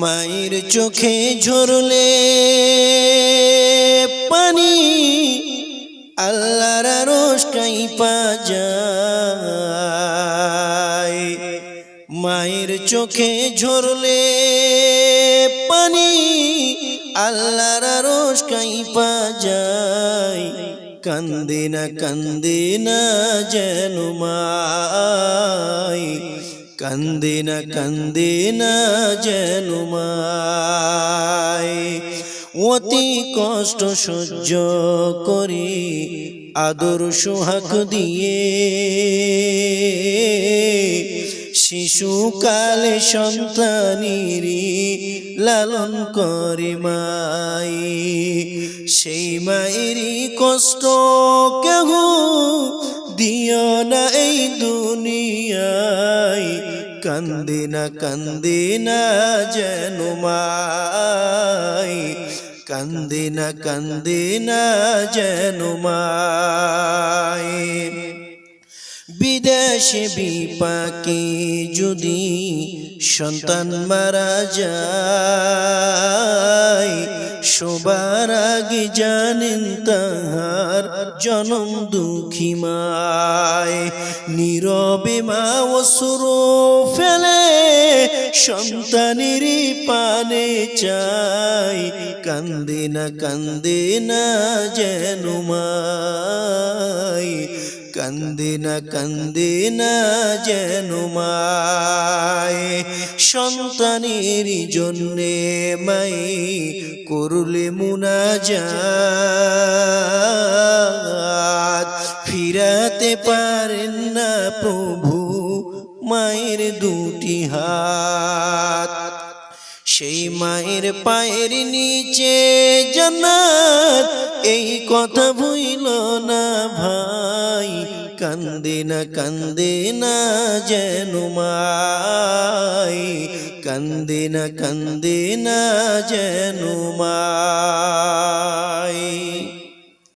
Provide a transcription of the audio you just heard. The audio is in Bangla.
মায়ের চোখে ঝরলে পানি আল্লাহর রোষ কাইপা যায়। মায়ের চোখে ঝরলে পানি আল্লাহর রোষ কাইপা যায়। কান্দে না কান্দে না যেন মাই কান্দে না কান্দে না যেন অতি কষ্ট সহ্য করি আদর সোহাগ দিয়ে শিশুকালে সন্তানিরি লালন করে মাই সেই মায়েরই কষ্ট কেহ দিও না এই দুনিয়ায় কান্দে না কান্দে না যেন মাই কান্দে না কান্দে না যেন মাই বিদেশে বিপাকে যদি সন্তান মারা যায় সবার আগে জানেন তাহার জনম দুঃখী মায়। নীরবে মা অসুর ফেলে সন্তানের পানে চাই কান্দে না কান্দে না যেন মাই কান্দে না কান্দে না যেন মায়। সন্তানের জন্যে মাই করলে মুনাজাত। ফিরাতে পারেন না প্রভু মায়ের দুটি হাত। সেই মায়ের পায়ের নিচে জান্নাত, এই কথা ভুইল না ভাই। কান্দে না কান্দে না যেন মাই